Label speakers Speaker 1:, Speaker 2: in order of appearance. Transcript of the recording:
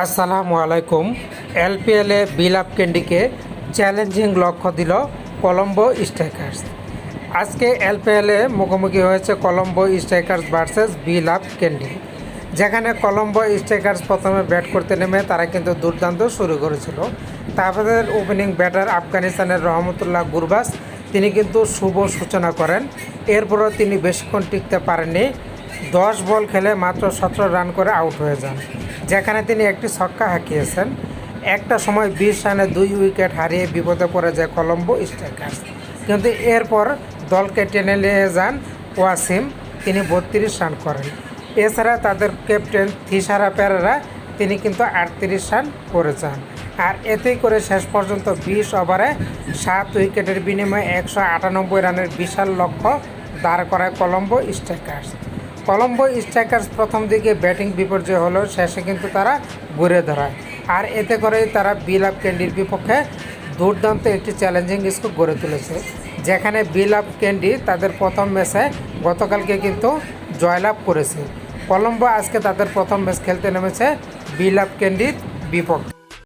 Speaker 1: আসসালামু আলাইকুম। এলপিএলে বিল up ক্যান্ডিকে challenging লক্ষ্য দিল কলম্বো স্ট্রাইকার্স। আজকে এলপিএলে মুখোমুখি হয়েছে কলম্বো স্ট্রাইকার্স ভার্সেস বিল আপ ক্যান্ডি যেখানে কলম্বো স্ট্রাইকার্স প্রথমে ব্যাট করতে নেমে তারা কিন্তু দুর্দান্ত শুরু করেছিল। তারপরে ওপেনিং ব্যাটার আফগানিস্তানের রহমতুল্লাহ গুরবাস, তিনি কিন্তু শুভ সূচনা করেন। এরপরও তিনি বেশিক্ষণ টিকতে পারেননি। দশ বল খেলে মাত্র সতেরো রান করে আউট হয়ে যান। যেখানে তিনি একটি ছক্কা হাঁকিয়েছেন। একটা সময় বিশ রানে দুই উইকেট হারিয়ে বিপদে পড়ে যায় কলম্বো স্ট্রাইকার্স কিন্তু এরপর দলকে টেনে নিয়ে যান ওয়াসিম, তিনি বত্রিশ রান করেন। এছাড়া তাদের ক্যাপ্টেন থিসারা পেরেরা, তিনি কিন্তু আটত্রিশ রান করে যান। আর এতেই করে শেষ পর্যন্ত বিশ ওভারে সাত উইকেটের বিনিময়ে একশো আটানব্বই রানের বিশাল লক্ষ্য দাঁড় করায় কলম্বো স্ট্রাইকার্স কলম্বো স্ট্রাইকার্স প্রথম দিকে ব্যাটিং বিপর্যয় হলেও শেষে কিন্তু তারা ঘুরে ধরায় আর এতে করেই তারা বিল আপ ক্যান্ডির বিপক্ষে দুর্দান্ত একটি চ্যালেঞ্জিং স্কোর গড়ে তুলেছে, যেখানে বিল আপ ক্যান্ডি তাদের প্রথম ম্যাচে গতকালকে কিন্তু জয়লাভ করেছে। কলম্বো আজকে তাদের প্রথম ম্যাচ খেলতে নেমেছে বিল আপ ক্যান্ডির বিপক্ষে।